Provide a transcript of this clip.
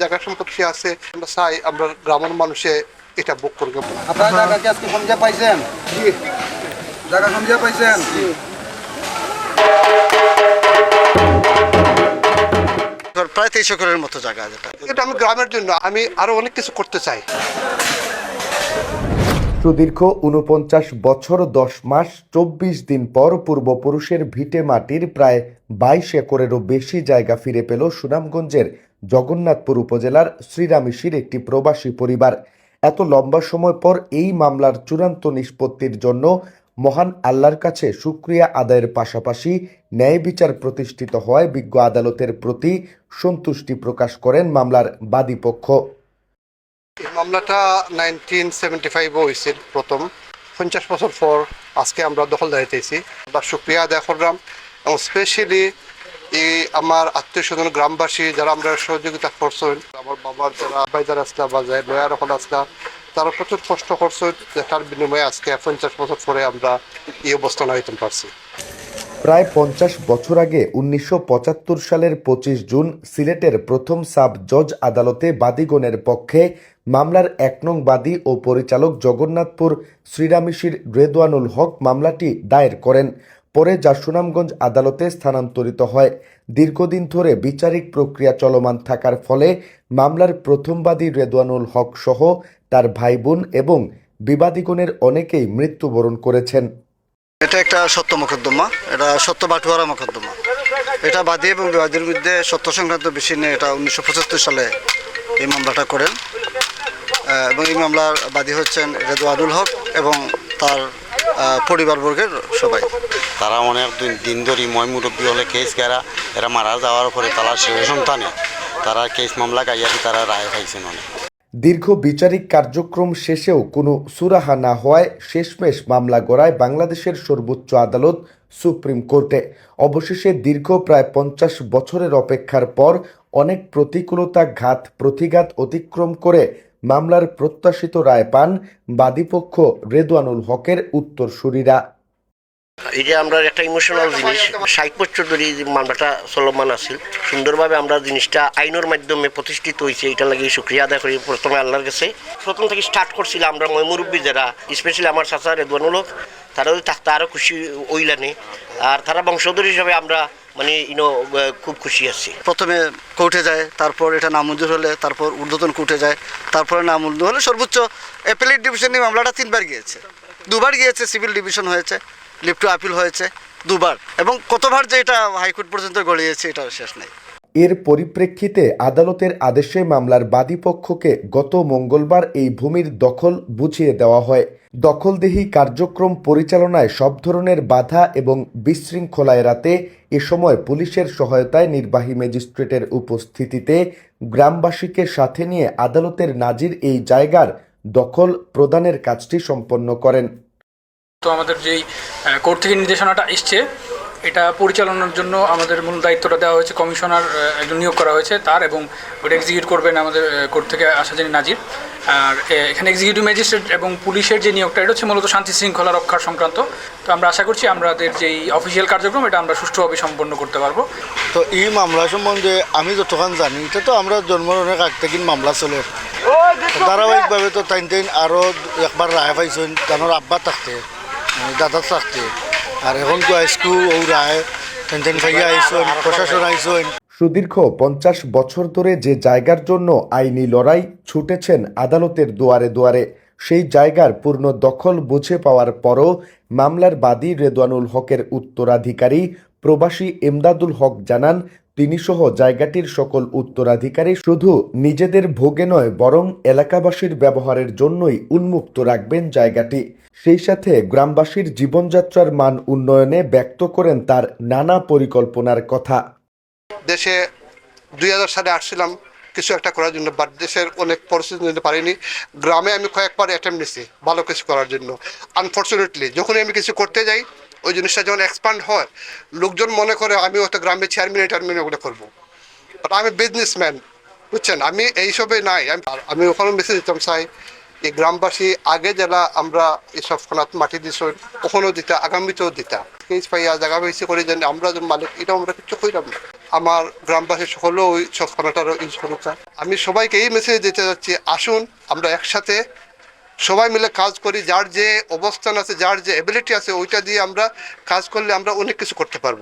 জায়গা সম্পত্তি আছে আমরা চাই আমরা গ্রামের মানুষে এটা বুক করব আপনারা জায়গা কি আজকে সমঝে পাইছেন? জায়গা সমঝে পাইছেন? প্রায় তেইশ একরের মতো জায়গা যেটা। এটা আমি গ্রামের জন্য আমি আরও অনেক কিছু করতে চাই। সুদীর্ঘ উনপঞ্চাশ বছর দশ মাস চব্বিশ দিন পর পূর্বপুরুষের ভিটে মাটির প্রায় বাইশ একরেরও বেশি জায়গা ফিরে পেল সুনামগঞ্জের জগন্নাথপুর উপজেলার শ্রীরামিশির একটি প্রবাসী পরিবার। এত লম্বা সময় পর এই মামলার চূড়ান্ত নিষ্পত্তির জন্য মহান আল্লাহর কাছে সুক্রিয়া আদায়ের পাশাপাশি ন্যায় বিচার প্রতিষ্ঠিত হওয়ায় বিজ্ঞ আদালতের প্রতি সন্তুষ্টি প্রকাশ করেন মামলার বাদীপক্ষ মামলাটা নাইনটিন সেভেন্টি ফাইভ হয়েছিল প্রথম। পঞ্চাশ বছর পর আজকে আমরা দখলদারিতেছি আমরা সুক্রিয়া আদায় করলাম এবং স্পেশালি আমার আত্মীয় স্বজন গ্রামবাসী যারা আমরা সহযোগিতা করছেন, আমার বাবার যারা বাইজার আসলা বা যায় লয়ার হল আসলা, তারা প্রচুর কষ্ট করছে তার বিনিময়ে আজকে পঞ্চাশ বছর পরে আমরা এই অবস্থান হইতে পারছি প্রায় পঞ্চাশ বছর আগে উনিশশো পঁচাত্তর সালের পঁচিশ জুন সিলেটের প্রথম সাব জজ আদালতে বাদীগণের পক্ষে মামলার এক নং বাদী ও পরিচালক জগন্নাথপুর শ্রীরামিশির রেদওয়ানুল হক মামলাটি দায়ের করেন। পরে যা সুনামগঞ্জ আদালতে স্থানান্তরিত হয়। দীর্ঘদিন ধরে বিচারিক প্রক্রিয়া চলমান থাকার ফলে মামলার প্রথমবাদী রেদওয়ানুল হক সহ তার ভাই বোন এবং বিবাদীগণের অনেকেই মৃত্যুবরণ করেছেন। এটা একটা সত্য মোকদ্দমা। এটা সত্য বাটুয়ারা মোকদ্দমা। এটা বাদী এবং বিবাদীর মধ্যে সত্য সংক্রান্ত বিষয় নিয়ে এটা উনিশশো পঁচাত্তর সালে এই মামলাটা করেন। এবং এই মামলার বাদী হচ্ছেন রেদওয়ানুল হক এবং তার পরিবারবর্গের সবাই। তারা অনেক দিন দিন ধরে মই মুরব্বী হলে কেস গেরা এরা মারা যাওয়ার পরে তারা শেষ সন্তানে। তারা কেস মামলা গাইয়াকে তারা রায় পাইছেন অনেক দীর্ঘ বিচারিক কার্যক্রম শেষেও কোনো সুরাহা না হওয়ায় শেষমেশ মামলা গড়ায় বাংলাদেশের সর্বোচ্চ আদালত সুপ্রিম কোর্টে। অবশেষে দীর্ঘ প্রায় পঞ্চাশ বছরের অপেক্ষার পর অনেক প্রতিকূলতা ঘাত প্রতিঘাত অতিক্রম করে মামলার প্রত্যাশিত রায় পান বাদীপক্ষ রেদওয়ানুল হকের উত্তরসূরিরা। এই যে আমরা একটা ইমোশনাল জিনিস, ষাট বছর ধরে মামলাটা চলমান আছিল, সুন্দরভাবে আমরা জিনিসটা আইনের মাধ্যমে প্রতিষ্ঠিত হয়েছে, এটা লাগে শুক্রিয়া আদায় করি প্রথমে আল্লাহর কাছে। প্রথম থেকে স্টার্ট করছিলাম আমরা ময়মুরব্বী যারা স্পেশালি আমার চাচা রেদওয়ানুল হক তারা থাকতে আরও খুশি ওইলানে আর তারা বংশধর হিসাবে আমরা মানে ইনো খুব খুশি আছি। প্রথমে কোর্টে যায়, তারপর এটা নামঞ্জুর হলে, তারপর ঊর্ধ্বতন কোর্টে যায়, তারপরে নামঞ্জুর হলে সর্বোচ্চ অ্যাপেলেট ডিভিশন নিয়ে মামলাটা তিনবার গিয়েছে। দুবার গিয়েছে সিভিল ডিভিশন হয়েছে লিফট আপিল হয়েছে, দুবার। এবং কতবার যে এটা হাইকোর্ট পর্যন্ত গড়িয়েছে এটা শেষ নেই। এর পরিপ্রেক্ষিতে আদালতের আদেশে মামলার বাদীপক্ষকে গত মঙ্গলবার এই ভূমির দখল বুঝিয়ে দেওয়া হয়। দখলদেহি কার্যক্রম পরিচালনায় সব ধরনের বাধা এবং বিশৃঙ্খলা এড়াতে এ সময় পুলিশের সহায়তায় নির্বাহী ম্যাজিস্ট্রেটের উপস্থিতিতে গ্রামবাসীকে সাথে নিয়ে আদালতের নাজির এই জায়গার দখল প্রদানের কাজটি সম্পন্ন করেন। তো আমাদের যেই কোর্ট থেকে নির্দেশনাটা এসছে এটা পরিচালনার জন্য আমাদের মূল দায়িত্বটা দেওয়া হয়েছে, কমিশনার একজন নিয়োগ করা হয়েছে তার এবং ওটা এক্সিকিউট করবেন আমাদের কোর্ট থেকে আসা যিনি নাজির। আর এখানে এক্সিকিউটিভ ম্যাজিস্ট্রেট এবং পুলিশের যে নিয়োগটা, এটা হচ্ছে মূলত শান্তি শৃঙ্খলা রক্ষার সংক্রান্ত। তো আমরা আশা করছি আমাদের যেই অফিসিয়াল কার্যক্রম, এটা আমরা সুষ্ঠুভাবে সম্পন্ন করতে পারব। তো এই মামলা সম্বন্ধে আমি যতক্ষণ জানি, এটা তো আমরা জন্মের অনেক আগ থেকে মামলা চলে। ধারাবাহিকভাবে তো টাইম টাইম আরও একবার রায় পাইছেন, তানোর আব্বা থাকতে মানে দাদা থাকতে। সুদীর্ঘ পঞ্চাশ বছর ধরে যে জায়গার জন্য আইনি লড়াই ছুটেছেন আদালতের দুয়ারে দুয়ারে, সেই জায়গার পূর্ণ দখল বুঝে পাওয়ার পরও মামলার বাদী রেদওয়ানুল হকের উত্তরাধিকারী প্রবাসী এমদাদুল হক জানান তিনি সহ জায়গাটির সকল উত্তরাধিকারী শুধু নিজেদের ভোগে নয়, বরং এলাকাবাসীর ব্যবহারের জন্যই উন্মুক্ত রাখবেন জায়গাটি। সেই সাথে গ্রামবাসীর জীবনযাত্রার মান উন্নয়নে ব্যক্ত করেন তার নানা পরিকল্পনার কথা। দেশে দুই হাজার সালে আসছিলাম, কিছু একটা করার জন্য বাট দেশের অনেক পরিস্থিতি নিতে পারিনি। গ্রামে আমি কয়েকবার অ্যাটেম্প নিছি ভালো কিছু করার জন্য। আনফর্চুনেটলি যখনই আমি কিছু করতে যাই ওই জিনিসটা যখন এক্সপান্ড হয়, লোকজন মনে করে আমি হয়তো গ্রামে চেয়ারম্যান টার্মিন ওগুলো করব। বাট আমি বিজনেসম্যান বুঝছেন? আমি এইসবে নাই। আমি ওখানে মেসেজ দিতাম চাই এই গ্রামবাসী আগে যারা আমরা এইসব ফোনাত মাটি দিছ, ওখানেও দিতা, আগামীতেও দিতা। কেস পাইয়া জায়গা বেশি করে জানি আমরা যে মালিক এটা আমরা কিছু কইলাম না। আমার গ্রামবাসী সকলেও ওই সব সবখানাটারও ইউজ করুক আমি সবাইকে এই মেসেজ দিতে যাচ্ছি, আসুন, আমরা একসাথে সবাই মিলে কাজ করি, যার যে অবস্থান আছে, যার যে এবিলিটি আছে, ওইটা দিয়ে আমরা কাজ করলে আমরা অনেক কিছু করতে পারব।